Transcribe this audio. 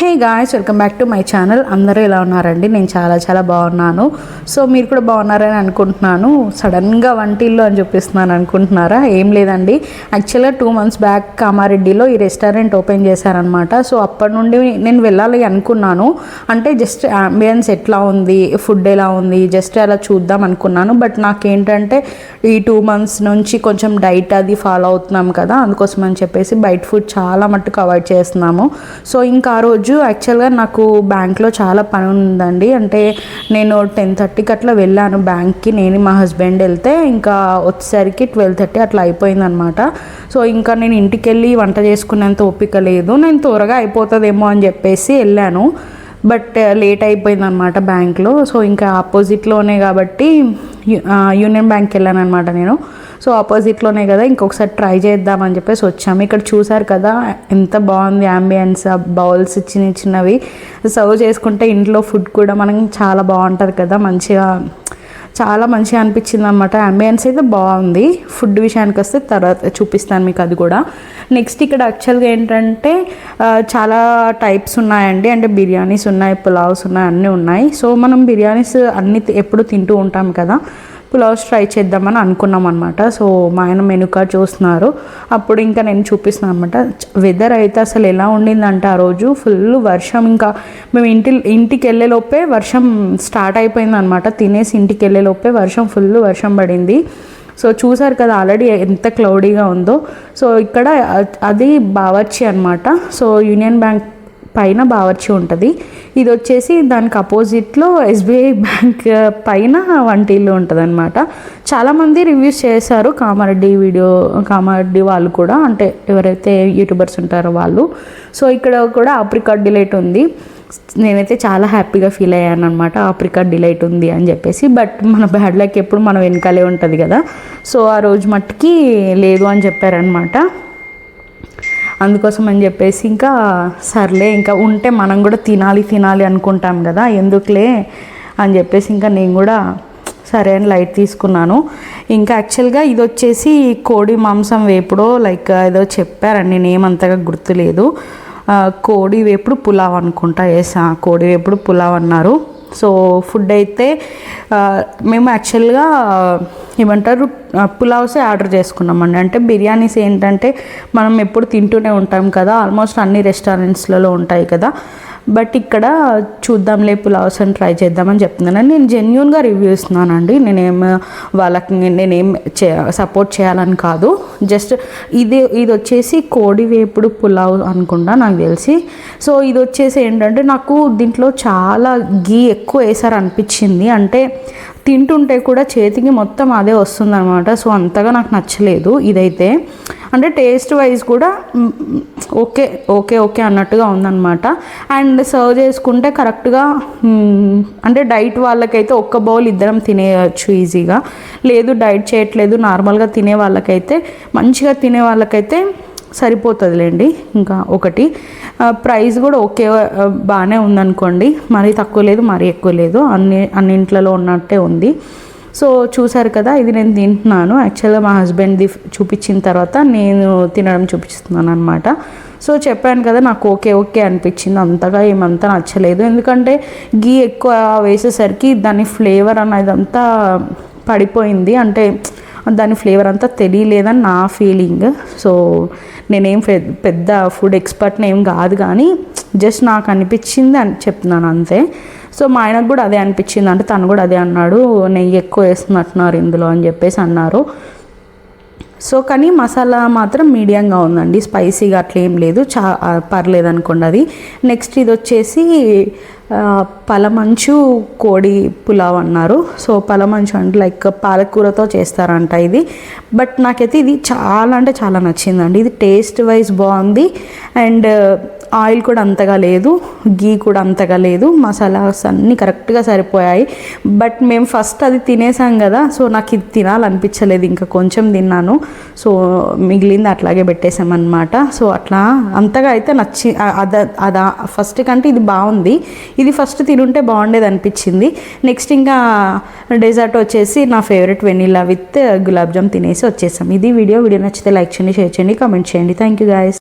Hey guys welcome back to my channel. అందరూ ఎలా ఉన్నారండి? నేను చాలా చాలా బాగున్నాను. సో మీరు కూడా బాగున్నారని అనుకుంటున్నాను. సడన్గా వంటిల్లు అని చూపిస్తున్నాను అనుకుంటున్నారా? ఏం లేదండి. యాక్చువల్గా టూ మంత్స్ బ్యాక్ కామారెడ్డిలో ఈ రెస్టారెంట్ ఓపెన్ చేశారనమాట సో అప్పటి నుండి నేను వెళ్ళాలి అనుకున్నాను. అంటే జస్ట్ అంబియన్స్ ఎట్లా ఉంది ఫుడ్ ఎలా ఉంది జస్ట్ అలా చూద్దాం అనుకున్నాను. బట్ నాకేంటంటే ఈ టూ మంత్స్ నుంచి కొంచెం డైట్ అది ఫాలో అవుతున్నాం కదా అందుకోసం అని చెప్పేసి బయట ఫుడ్ చాలా మట్టుకు అవాయిడ్ చేస్తున్నాము. సో ఇంకా ఆ రోజు రోజు యాక్చువల్గా నాకు బ్యాంక్లో చాలా పని ఉందండి అంటే నేను టెన్ థర్టీకి అట్లా వెళ్ళాను బ్యాంక్కి నేను మా హస్బెండ్ వెళ్తే ఇంకా వచ్చేసరికి ట్వెల్వ్ థర్టీ అట్లా అయిపోయిందనమాట సో ఇంకా నేను ఇంటికి వెళ్ళి వంట చేసుకునేంత ఓపిక లేదు. నేను త్వరగా అయిపోతుందేమో అని చెప్పేసి వెళ్ళాను. బట్ లేట్ uh, అయిపోయిందనమాట బ్యాంక్లో సో ఇంకా ఆపోజిట్లోనే కాబట్టి యూనియన్ బ్యాంక్కి uh, వెళ్ళాను అనమాట నేను. సో ఆపోజిట్లోనే కదా ఇంకొకసారి ట్రై చేద్దామని చెప్పేసి వచ్చాము. ఇక్కడ చూసారు కదా ఎంత బాగుంది అంబియన్స్ బౌల్స్ చిన్న చిన్నవి. సర్వ్ చేసుకుంటే ఇంట్లో ఫుడ్ కూడా మనకి చాలా బాగుంటుంది కదా మంచిగా చాలా మంచిగా అనిపించింది అనమాట అంబియన్స్ అయితే బాగుంది. ఫుడ్ విషయానికి వస్తే తర్వాత చూపిస్తాను మీకు అది కూడా. నెక్స్ట్ ఇక్కడ యాక్చువల్గా ఏంటంటే చాలా టైప్స్ ఉన్నాయండి. అంటే బిర్యానీస్ ఉన్నాయి పులావ్స్ ఉన్నాయి అన్నీ ఉన్నాయి. సో మనం బిర్యానీస్ అన్ని తి- ఎప్పుడు తింటూ ఉంటాం కదా పులావ్స్ ట్రై చేద్దామని అనుకున్నాం అనమాట సో మా ఆయన మెనూ కార్డ్ చూస్తున్నారు. అప్పుడు ఇంకా నేను చూపిస్తున్నాను అనమాట వెదర్ అయితే అసలు ఎలా ఉండిందంటే ఆ రోజు? ఫుల్ వర్షం ఇంకా మేము ఇంటి ఇంటికి వెళ్ళేలోపే వర్షం స్టార్ట్ అయిపోయింది అనమాట తినేసి ఇంటికి వెళ్ళేలోపే వర్షం ఫుల్ వర్షం పడింది. సో చూసారు కదా ఆల్రెడీ ఎంత క్లౌడీగా ఉందో. సో ఇక్కడ అది బావర్చి అనమాట సో యూనియన్ బ్యాంక్ పైన బావర్చి ఉంటుంది. ఇది వచ్చేసి దానికి అపోజిట్లో ఎస్బీఐ బ్యాంక్ పైన వంటిల్లు ఉంటుంది అనమాట చాలామంది రివ్యూస్ చేశారు కామారెడ్డి వీడియో కామారెడ్డి వాళ్ళు కూడా అంటే ఎవరైతే యూట్యూబర్స్ ఉంటారో వాళ్ళు. సో ఇక్కడ కూడా ఆప్రికాట్ డిలైట్ ఉంది. నేనైతే చాలా హ్యాపీగా ఫీల్ అయ్యాను అనమాట ఆప్రికాట్ డిలైట్ ఉంది అని చెప్పేసి. బట్ మన బ్యాడ్ లక్ ఎప్పుడు మన వెనకాలే ఉంటుంది కదా. సో ఆ రోజు మట్టుకి లేదు అని చెప్పారనమాట అందుకోసం అని చెప్పేసి ఇంకా సర్లే ఇంకా ఉంటే మనం కూడా తినాలి తినాలి అనుకుంటాం కదా ఎందుకులే అని చెప్పేసి ఇంకా నేను కూడా సరే అని లైట్ తీసుకున్నాను. ఇంకా యాక్చువల్గా ఇది వచ్చేసి కోడి మాంసం వేపుడో లైక్ ఏదో చెప్పారండి నేమ్ అంతగా గుర్తులేదు. కోడి వేపుడు పులావ్ అనుకుంటా ఎస్ కోడి వేపుడు పులావ్ అన్నారు. సో ఫుడ్ అయితే మేము యాక్చువల్గా ఏమంటారు పులావ్సే ఆర్డర్ చేసుకున్నామండి. అంటే బిర్యానీస్ ఏంటంటే మనం ఎప్పుడు తింటూనే ఉంటాం కదా ఆల్మోస్ట్ అన్ని రెస్టారెంట్స్లలో ఉంటాయి కదా. బట్ ఇక్కడ చూద్దాంలే పులావ్స్ అని ట్రై చేద్దామని చెప్తున్నాను. నేను జెన్యున్గా రివ్యూ ఇస్తున్నానండి. నేనేం వాళ్ళకి నేనేం చే సపోర్ట్ చేయాలని కాదు. జస్ట్ ఇది ఇది వచ్చేసి కోడి వేపుడు పులావ్ అనుకుంటా నాకు తెలిసి. సో ఇది వచ్చేసి ఏంటంటే నాకు దీంట్లో చాలా గీ ఎక్కువ వేసారు అనిపించింది అంటే తింటుంటే కూడా చేతికి మొత్తం అదే వస్తుందన్నమాట. సో అంతగా నాకు నచ్చలేదు ఇదైతే. అంటే టేస్ట్ వైజ్ కూడా ఓకే ఓకే ఓకే అన్నట్టుగా ఉందన్నమాట. అండ్ సర్వ్ చేసుకుంటే కరెక్ట్గా అంటే డైట్ వాళ్ళకైతే ఒక్క బౌల్ ఇద్దరం తినేయచ్చు ఈజీగా లేదు డైట్ చేయట్లేదు నార్మల్గా తినే వాళ్ళకైతే మంచిగా తినే వాళ్ళకైతే సరిపోతుందిలేండి. ఇంకా ఒకటి. ప్రైస్ కూడా ఓకే బాగానే ఉందనుకోండి. మరీ తక్కువ లేదు మరీ ఎక్కువ లేదు. అన్ని అన్నింట్లలో ఉన్నట్టే ఉంది. సో చూసారు కదా ఇది నేను తింటున్నాను. యాక్చువల్గా మా హస్బెండ్ది చూపించిన తర్వాత నేను తినడం చూపిస్తున్నాను అనమాట సో చెప్పాను కదా నాకు ఓకే ఓకే అనిపించింది. అంతగా ఏమంతా నచ్చలేదు. ఎందుకంటే గీ ఎక్కువ వేసేసరికి దాని ఫ్లేవర్ అనేది అంతా పడిపోయింది. అంటే దాని ఫ్లేవర్ అంతా తెలియలేదని నా ఫీలింగ్. సో నేనేం పె- పెద్ద ఫుడ్ ఎక్స్పర్ట్ని ఏం కాదు కానీ జస్ట్ నాకు అనిపించింది అని చెప్తున్నాను అంతే. సో మా ఆయనకు కూడా అదే అనిపించింది అంటే తను కూడా అదే అన్నాడు నెయ్యి ఎక్కువ వేస్తున్నట్టున్నారు ఇందులో అని చెప్పేసి అన్నారు. సో కానీ మసాలా మాత్రం మీడియంగా ఉందండి. స్పైసీగా అట్లా ఏం లేదు. చా పర్లేదు అనుకోండి అది. నెక్స్ట్ ఇది వచ్చేసి పలమంచు కోడి పులావ్ అన్నారు. సో పలమంచు అంటే లైక్ పాలకూరతో చేస్తారంట ఇది. బట్ నాకైతే ఇది చాలా అంటే చాలా నచ్చిందండి. ఇది టేస్ట్ వైజ్ బాగుంది. అండ్ ఆయిల్ కూడా అంతగా లేదు గీ కూడా అంతగా లేదు మసాలాస్ అన్నీ కరెక్ట్గా సరిపోయాయి. బట్ మేము ఫస్ట్ అది తినేసాం కదా సో నాకు ఇది తినాలనిపించలేదు ఇంకా కొంచెం తిన్నాను. సో మిగిలింది అట్లాగే పెట్టేసామన్నమాట సో అట్లా అంతగా అయితే నచ్చి అ- అద అదా ఫస్ట్ కంటే ఇది బాగుంది. ఇది ఫస్ట్ తినుంటే బాగుండేది అనిపించింది. నెక్స్ట్ ఇంకా డెజర్ట్ వచ్చేసి నా favourite vanilla with gulab jam తినేసి వచ్చేసాం. ఇది వీడియో వీడియో నచ్చితే లైక్ చేయండి షేర్ చేయండి కామెంట్ చేయండి. Thank you guys.